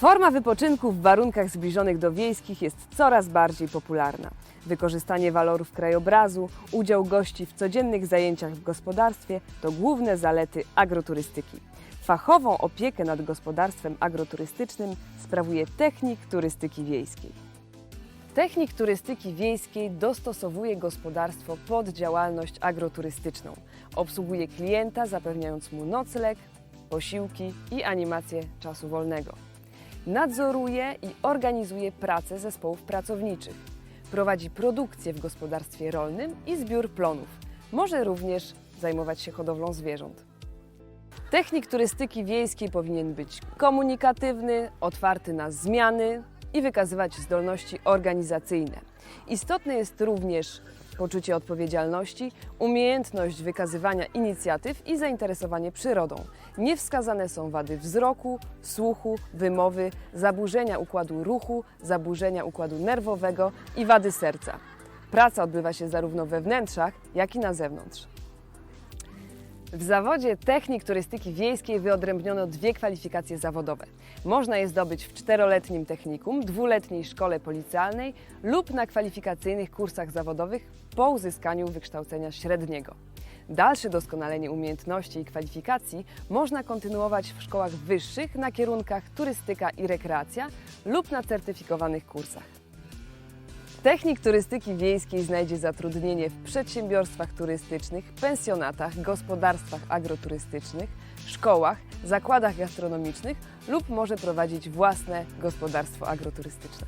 Forma wypoczynku w warunkach zbliżonych do wiejskich jest coraz bardziej popularna. Wykorzystanie walorów krajobrazu, udział gości w codziennych zajęciach w gospodarstwie to główne zalety agroturystyki. Fachową opiekę nad gospodarstwem agroturystycznym sprawuje technik turystyki wiejskiej. Technik turystyki wiejskiej dostosowuje gospodarstwo pod działalność agroturystyczną. Obsługuje klienta, zapewniając mu nocleg, posiłki i animację czasu wolnego. Nadzoruje i organizuje pracę zespołów pracowniczych. Prowadzi produkcję w gospodarstwie rolnym i zbiór plonów. Może również zajmować się hodowlą zwierząt. Technik turystyki wiejskiej powinien być komunikatywny, otwarty na zmiany i wykazywać zdolności organizacyjne. Istotne jest również poczucie odpowiedzialności, umiejętność wykazywania inicjatyw i zainteresowanie przyrodą. Niewskazane są wady wzroku, słuchu, wymowy, zaburzenia układu ruchu, zaburzenia układu nerwowego i wady serca. Praca odbywa się zarówno we wnętrzach, jak i na zewnątrz. W zawodzie technik turystyki wiejskiej wyodrębniono dwie kwalifikacje zawodowe. Można je zdobyć w czteroletnim technikum, dwuletniej szkole policjalnej lub na kwalifikacyjnych kursach zawodowych po uzyskaniu wykształcenia średniego. Dalsze doskonalenie umiejętności i kwalifikacji można kontynuować w szkołach wyższych na kierunkach turystyka i rekreacja lub na certyfikowanych kursach. Technik turystyki wiejskiej znajdzie zatrudnienie w przedsiębiorstwach turystycznych, pensjonatach, gospodarstwach agroturystycznych, szkołach, zakładach gastronomicznych lub może prowadzić własne gospodarstwo agroturystyczne.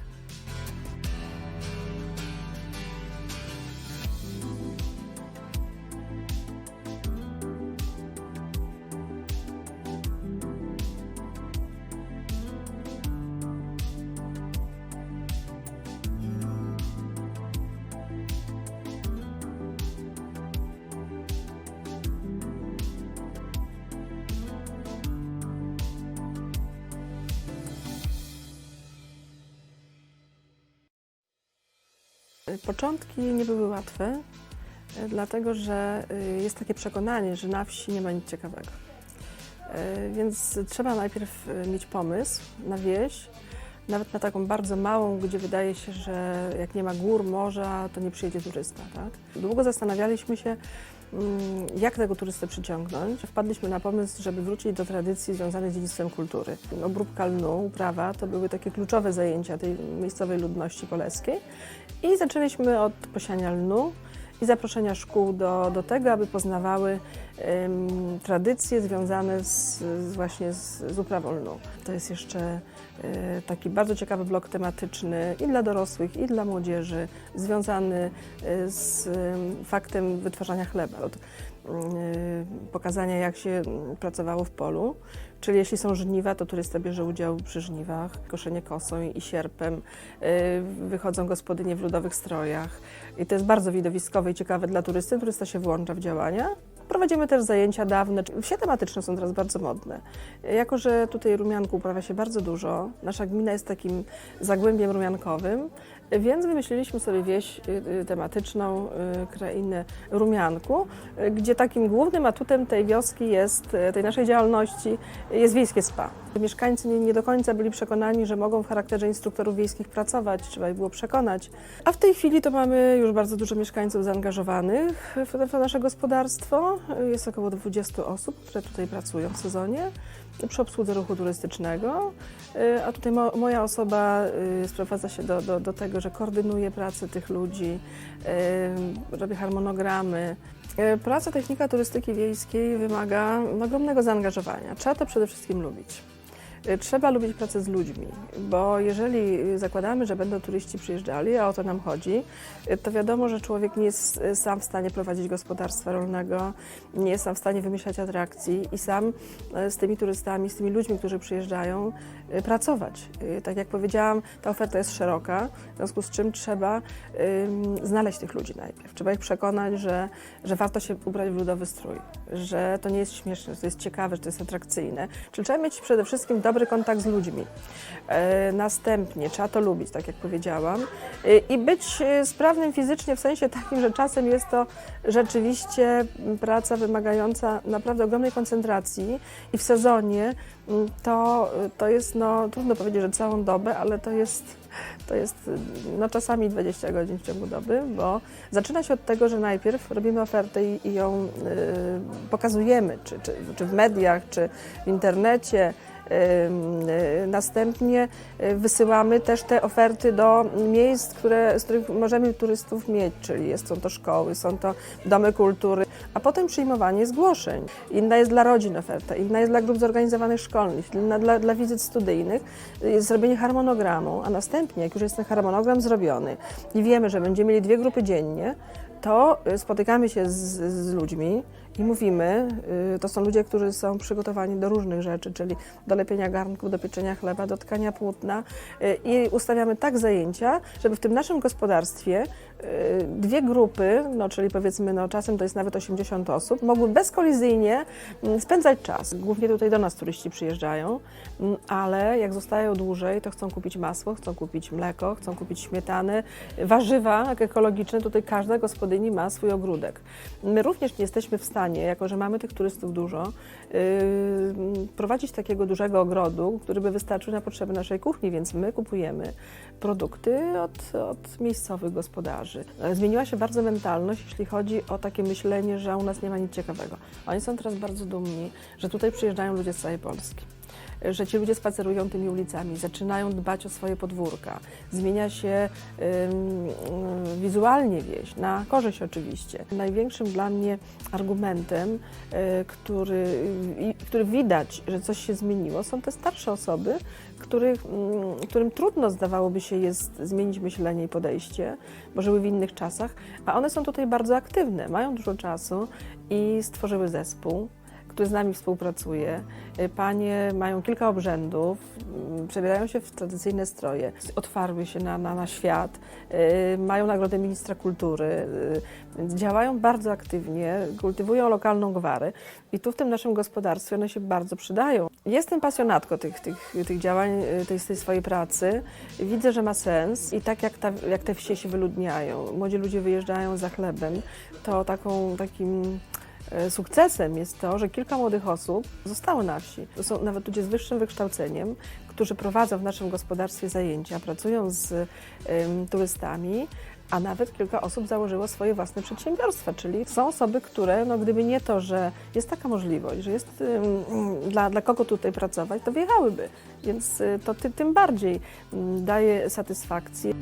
Początki nie były łatwe, y, dlatego że y, jest takie przekonanie, że na wsi nie ma nic ciekawego. Y, Więc trzeba najpierw y, mieć pomysł na wieś, nawet na taką bardzo małą, gdzie wydaje się, że jak nie ma gór, morza, to nie przyjedzie turysta. Tak? Długo zastanawialiśmy się, mm, jak tego turystę przyciągnąć. Wpadliśmy na pomysł, żeby wrócić do tradycji związanej z dziedzictwem kultury. Obróbka lnu, uprawa to były takie kluczowe zajęcia tej miejscowej ludności poleskiej. I zaczęliśmy od posiania lnu i zaproszenia szkół do, do tego, aby poznawały em, tradycje związane z, z właśnie z, z uprawą lnu. To jest jeszcze e, taki bardzo ciekawy blok tematyczny i dla dorosłych, i dla młodzieży, związany e, z em, faktem wytwarzania chleba. Od mm, pokazania, jak się mm, pracowało w polu. Czyli jeśli są żniwa, to turysta bierze udział przy żniwach, koszenie kosą i sierpem. Y, Wychodzą gospodynie w ludowych strojach. I to jest bardzo widowiskowe i ciekawe dla turysty. Turysta się włącza w działania. Prowadzimy też zajęcia dawne. Wsie tematyczne są teraz bardzo modne. Jako, że tutaj rumianku uprawia się bardzo dużo, nasza gmina jest takim zagłębiem rumiankowym, więc wymyśliliśmy sobie wieś y, y, tematyczną, y, krainę rumianku, gdzie takim głównym atutem tej wioski jest, tej naszej działalności, jest wiejskie spa. Mieszkańcy nie, nie do końca byli przekonani, że mogą w charakterze instruktorów wiejskich pracować, trzeba ich było przekonać. A w tej chwili to mamy już bardzo dużo mieszkańców zaangażowanych w, w nasze gospodarstwo. Jest około 20 osób, które tutaj pracują w sezonie przy obsłudze ruchu turystycznego. A tutaj mo, moja osoba sprowadza się do, do, do tego, że koordynuje pracę tych ludzi, y, robię harmonogramy. Y, Praca technika turystyki wiejskiej wymaga ogromnego zaangażowania. Trzeba to przede wszystkim lubić. Y, Trzeba lubić pracę z ludźmi, bo jeżeli zakładamy, że będą turyści przyjeżdżali, a o to nam chodzi, y, to wiadomo, że człowiek nie jest y, sam w stanie prowadzić gospodarstwa rolnego, nie jest sam w stanie wymyślać atrakcji i sam z tymi turystami, z tymi ludźmi, którzy przyjeżdżają, pracować. Tak jak powiedziałam, ta oferta jest szeroka, w związku z czym trzeba znaleźć tych ludzi najpierw. Trzeba ich przekonać, że, że warto się ubrać w ludowy strój, że to nie jest śmieszne, że to jest ciekawe, że to jest atrakcyjne. Czyli trzeba mieć przede wszystkim dobrą dobry kontakt z ludźmi. E, Następnie trzeba to lubić, tak jak powiedziałam, E, i być e, sprawnym fizycznie w sensie takim, że czasem jest to rzeczywiście praca wymagająca naprawdę ogromnej koncentracji i w sezonie mm, to, to jest, no trudno powiedzieć, że całą dobę, ale to jest, to jest no, czasami 20 godzin w ciągu doby, bo zaczyna się od tego, że najpierw robimy ofertę i, i ją y, pokazujemy, czy, czy, czy w mediach, czy w internecie. Y, Następnie y, wysyłamy też te oferty do miejsc, które, z których możemy turystów mieć, czyli jest, są to szkoły, są to domy kultury, a potem przyjmowanie zgłoszeń. Inna jest dla rodzin oferta, inna jest dla grup zorganizowanych szkolnych, inna dla, dla wizyt studyjnych, jest zrobienie harmonogramu, a następnie, jak już jest ten harmonogram zrobiony i wiemy, że będziemy mieli dwie grupy dziennie, to y, spotykamy się z, z ludźmi i mówimy, y, to są ludzie, którzy są przygotowani do różnych rzeczy, czyli do lepienia garnków, do pieczenia chleba, do tkania płótna y, i ustawiamy tak zajęcia, żeby w tym naszym gospodarstwie y, dwie grupy, no, czyli powiedzmy, no, czasem to jest nawet 80 osób, mogły bezkolizyjnie mm, spędzać czas. Głównie tutaj do nas turyści przyjeżdżają, mm, ale jak zostają dłużej, to chcą kupić masło, chcą kupić mleko, chcą kupić śmietanę, warzywa ekologiczne. Tutaj każda gospodyni ma swój ogródek. My również nie jesteśmy w stanie, jako że mamy tych turystów dużo, yy, prowadzić takiego dużego ogrodu, który by wystarczył na potrzeby naszej kuchni, więc my kupujemy produkty od, od miejscowych gospodarzy. Zmieniła się bardzo mentalność, jeśli chodzi o takie myślenie, że u nas nie ma nic ciekawego. Oni są teraz bardzo dumni, że tutaj przyjeżdżają ludzie z całej Polski że ci ludzie spacerują tymi ulicami, zaczynają dbać o swoje podwórka. Zmienia się ym, wizualnie wieś, na korzyść oczywiście. Największym dla mnie argumentem, y, który, i- który widać, że coś się zmieniło, są te starsze osoby, których, którym trudno zdawałoby się jest zmienić myślenie i podejście, bo żyły w innych czasach, a one są tutaj bardzo aktywne, mają dużo czasu i stworzyły zespół który z nami współpracuje. Y, Panie mają kilka obrzędów, mm, przebierają się w tradycyjne stroje, otwarły się na, na, na świat, y, mają nagrodę ministra kultury, y, działają bardzo aktywnie, kultywują lokalną gwarę i tu w tym naszym gospodarstwie one się bardzo przydają. Jestem pasjonatką tych, tych, tych działań, tej, tej swojej pracy. Widzę, że ma sens i tak jak, ta, jak te wsie się wyludniają, młodzi ludzie wyjeżdżają za chlebem, to taką, takim Sukcesem jest to, że kilka młodych osób zostało na wsi. To są nawet ludzie z wyższym wykształceniem, którzy prowadzą w naszym gospodarstwie zajęcia, pracują z turystami, a nawet kilka osób założyło swoje własne przedsiębiorstwa, czyli są osoby, które, no, gdyby nie to, że jest taka możliwość, że jest dla, dla kogo tutaj pracować, to wjechałyby. Więc y, to ty, tym bardziej daje satysfakcję.